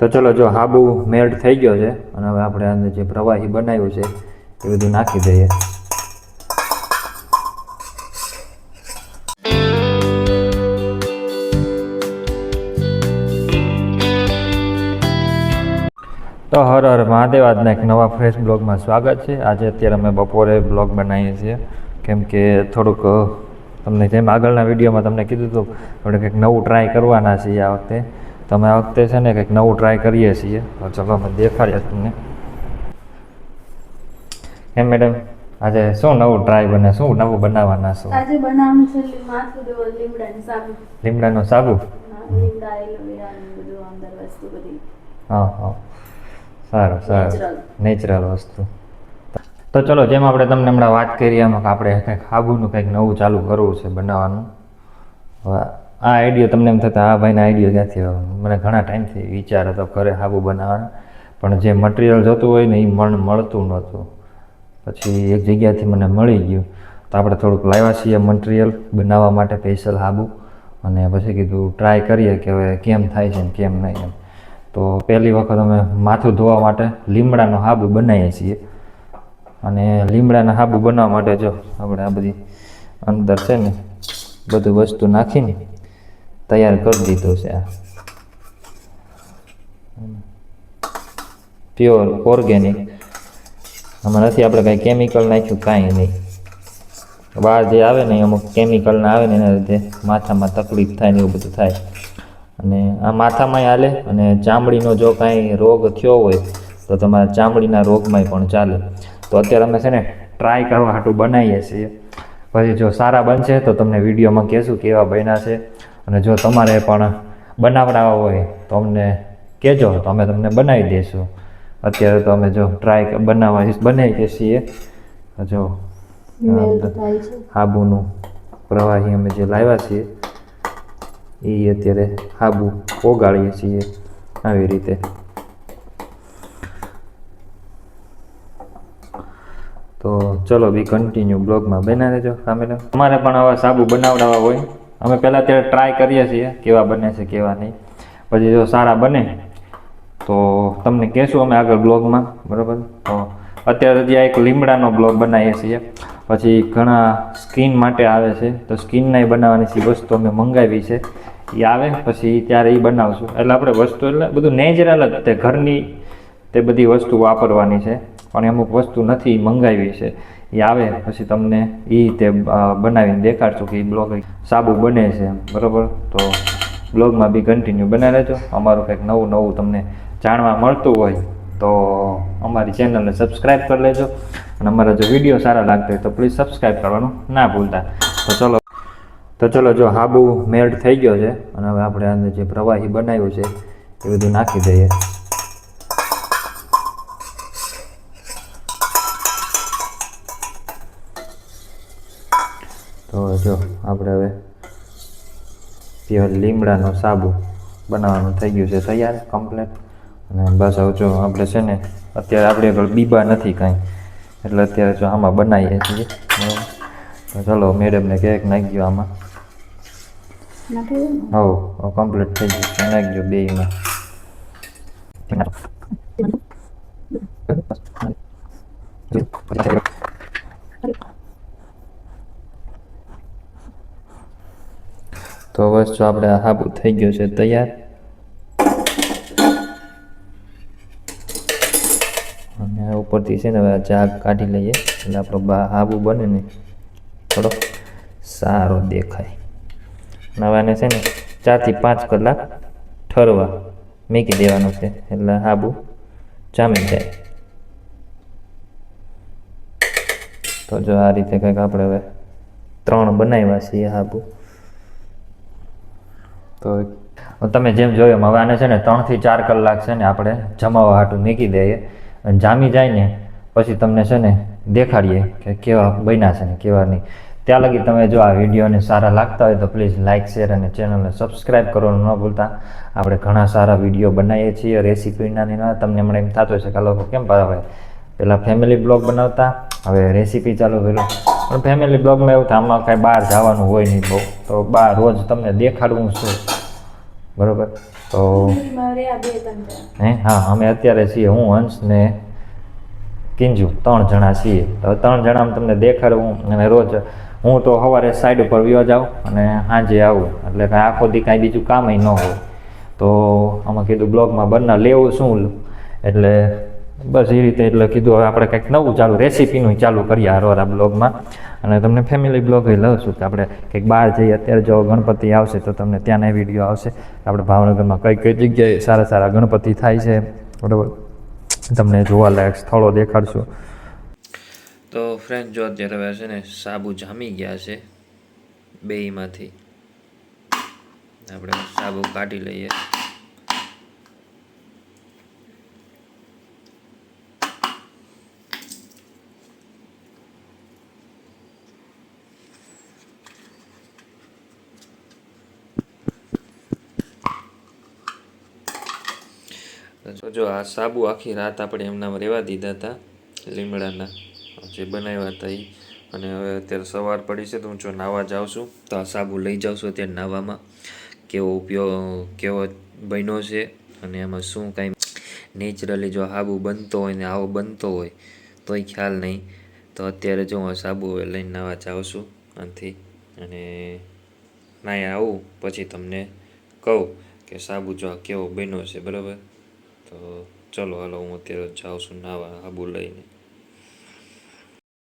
તો ચલો જો હાબુ મેલ્ટ થઈ ગયો છે અને હવે આપણે અંદર જે પ્રવાહી બનાવ્યું છે એ બધું નાખી દઈએ. તો હર હર મહાદેવ, આજના એક નવા ફ્રેશ બ્લોગમાં સ્વાગત છે. આજે અત્યારે અમે બપોરે બ્લોગ બનાવીએ છીએ. કેમ કે થોડુંક તમને જેમ આગળના વિડીયોમાં તમને કીધું હતું આપણે કંઈક નવું ટ્રાય કરવાના છીએ આ વખતે. તો અમે આ વખતે છે ને કંઈક નવું ટ્રાય કરીએ છીએ. તો ચલો અમે દેખાડીએ તમને. એમ મેડમ આજે શું નવું ટ્રાય બને? શું નવું બનાવવાના છો? આજે બનાવવાનું છે માથું લીમડાની સાબુ. લીમડાનો સાબુ? હા, લીમડા એલોવેરા બધું અંદર વસ્તુ બધી. હા હા. સારું સારું. નેચરલ વસ્તુ. તો ચલો જેમ આપણે તમને હમણાં વાત કરી એમાં કે આપણે કંઈક સાબુનું કંઈક નવું ચાલુ કરવું છે બનાવવાનું. હવે આ આઈડિયો તમને એમ થતા આ ભાઈના આઈડિયો ક્યાંથી આવ્યો મને ઘણા ટાઈમથી વિચાર હતો ઘરે હાબુ બનાવવાનો. પણ જે મટીરિયલ જોતું હોય ને એ મણ મળતું નહોતું. પછી એક જગ્યાથી મને મળી ગયું. તો આપણે થોડુંક લાવ્યા છીએ મટીરિયલ બનાવવા માટે સ્પેશિયલ હાબુ. અને પછી કીધું ટ્રાય કરીએ કે હવે કેમ થાય છે ને કેમ નહીં એમ. તો પહેલી વખત અમે માથું ધોવા માટે લીમડાનો હાબુ બનાવીએ છીએ. અને લીમડાના હાબુ બનાવવા માટે જો આપણે આ બધી અંદર છે ને બધું વસ્તુ નાખીને તૈયાર કરી દીધું છે આ. પ્યોર ઓર્ગેનિક આમાં નથી આપણે કાંઈ કેમિકલ નાખ્યું, કાંઈ નહીં. બહાર જે આવે ને અમુક કેમિકલના આવે ને એના લીધે માથામાં તકલીફ થાય ને એવું બધું થાય. અને આ માથામાંય હાલે અને ચામડીનો જો કાંઈ રોગ થયો હોય તો તમારા ચામડીના રોગમાંય પણ ચાલે. તો અત્યારે અમે છે ને ટ્રાય કરવા હાટું બનાવીએ છીએ. પછી જો સારા બનશે તો તમને વિડીયોમાં કહેશું કેવા બન્યા છે. અને જો તમારે પણ બનાવડાવવા હોય તો અમને કહેજો તો અમે તમને બનાવી દઈશું અત્યારે તો અમે જો ટ્રાય બનાવવા બનાવીએ છીએ. જો હાબુનું પ્રવાહી અમે જે લાવ્યા છીએ એ અત્યારે હાબુ ઓગાળીએ છીએ આવી રીતે. તો ચલો બી કન્ટિન્યુ બ્લોગમાં બનાવી દેજો કામેલા તમારે પણ આવા સાબુ બનાવડાવવા હોય અમે પહેલાં ત્યારે ટ્રાય કરીએ છીએ, કેવા બને છે, કેવા નહીં. પછી જો સારા બને, તો તમને કહેશું અમે આગળ બ્લોગમાં બરાબર? તો અત્યારે ત્યાં એક લીમડાનો બ્લોગ બનાવીએ છીએ. પછી ઘણા સ્કિન માટે આવે છે. તો સ્કીનના બનાવવાની છે વસ્તુ અમે મંગાવી છે. એ આવે, પછી ત્યારે એ બનાવશું. એટલે આપણે વસ્તુ એટલે બધું નેચરલ જ તે ઘરની તે બધી વસ્તુ વાપરવાની છે. પણ અમુક વસ્તુ નથી મંગાવી છે. એ આવે, પછી તમને એ તે બનાવીને દેખાડશું કે એ બ્લોગ સાબુ બને છે બરાબર? તો બ્લોગમાં બી કન્ટિન્યુ બનાવી રહેજો. અમારું કંઈક નવું નવું તમને જાણવા મળતું હોય, તો અમારી ચેનલને સબસ્ક્રાઈબ કરી લેજો. અને અમારા જો વીડિયો સારા લાગતા હોય તો પ્લીઝ સબસ્ક્રાઈબ કરવાનું ના ભૂલતા. તો ચલો તો ચલો જો હાબુ મેલ્ટ થઈ ગયો છે. અને હવે આપણે અંદર જે પ્રવાહી બનાવ્યું છે, એ બધું નાખી દઈએ. તો જો આપણે હવે પ્યોર લીમડાનો સાબુ બનાવવાનું થઈ ગયું છે તૈયાર કમ્પ્લેટ અને બસ હવે જો આપણે છે ને અત્યારે આપણે આગળ બીબા નથી કાંઈ. એટલે અત્યારે જો આમાં બનાવીએ છીએ. તો ચલો મેડમને કેક નાખી ગયો આમાં. હવ કમ્પ્લીટ થઈ ગયું છે. નાખી ગયો બેયમાં તો બસ જો આપણે હાબુ થઈ ગયો છે? તૈયાર? અને ઉપરથી છે ને હવે જાગ કાઢી લઈએ. એટલે આપણો બા હાબુ બને ને થોડો સારો દેખાય. નવાને છે ને ચારથી પાંચ કલાક ઠરવા મૂકી દેવાનું છે. એટલે હાબુ જામી જાય. તો જો આ રીતે કંઈક આપણે હવે ત્રણ બનાવ્યા છીએ હાબુ. તો તમે જેમ જોયું હવે આને છે ને ત્રણથી ચાર કલાક છે ને આપણે જમાવા હાટું મૂકી દઈએ. અને જામી જાય ને, પછી તમને છે ને દેખાડીએ કે કેવા બન્યા છે ને, કેવા નહીં. ત્યાં લગી તમે જો આ વિડીયોને સારા લાગતા હોય તો પ્લીઝ લાઇક શેર અને ચેનલને સબસ્ક્રાઈબ કરવાનું ન ભૂલતા. આપણે ઘણા સારા વીડિયો બનાવીએ છીએ રેસીપીના તમને હમણાં એમ થતું હશે કે લોકો કેમ ભાવે? પહેલાં ફેમિલી બ્લોગ બનાવતા હવે રેસીપી ચાલુ કર્યું. પણ ફેમિલી બ્લોગમાં એવું થાય આમાં કાંઈ બહાર જવાનું હોય નહીં બહુ. તો બહાર રોજ તમને દેખાડવું શું બરાબર? તો હે? હા અમે અત્યારે છીએ હું હંસ ને કિંજુ ત્રણ જણા છીએ. તો ત્રણ જણામાં તમને દેખાડવું અને રોજ હું તો સવારે સાઈડ ઉપર વ્યો જાઉં અને સાંજે આવું. એટલે કાંઈ આખો દી કાંઈ બીજું કામય ન હોય. તો આમાં કીધું બ્લોગમાં બના લેવું શું? એટલે બસ એ રીતે એટલે કીધું, હવે આપણે કંઈક નવું ચાલુ રેસીપીનું ચાલુ કરીએ હારો આ બ્લોગમાં અને તમને ફેમિલી બ્લોગ એ લઉં છું કે આપણે કંઈક બહાર જઈએ, અત્યારે જો ગણપતિ આવશે તો તમને ત્યાંના વીડિયો આવશે. આપણે ભાવનગરમાં કઈ કઈ જગ્યાએ સારા સારા ગણપતિ થાય છે, બરાબર? તમને જોવાલાયક સ્થળો દેખાડશું. તો ફ્રેન્ડ જો અત્યારે છે ને સાબુ જામી ગયા છે, બેયમાંથી. આપણે સાબુ કાઢી લઈએ. તો જો આ સાબુ આખી રાત આપણે એમનામાં રહેવા દીધા હતા લીમડાના. જે બનાવ્યા હતા એ અને હવે અત્યારે સવાર પડી છે તો હું જો નાહવા જાઉં છું. તો આ સાબુ લઈ જાઉં છું અત્યારે નાહવામાં કેવો ઉપયોગ, કેવો બન્યો છે અને એમાં શું કાંઈ નેચરલી જો સાબુ બનતો હોય ને આવો બનતો હોય તોય ખ્યાલ નહીં. તો અત્યારે જો હું સાબુ લઈને નાહવા જાઉં છું આનાથી. અને નાહી આવું, પછી તમને કહું કે સાબુ જો આ કેવો બન્યો છે, બરાબર? તો ચલો હાલો હું અત્યારે જાઉં છું નાવા આબુ લઈને.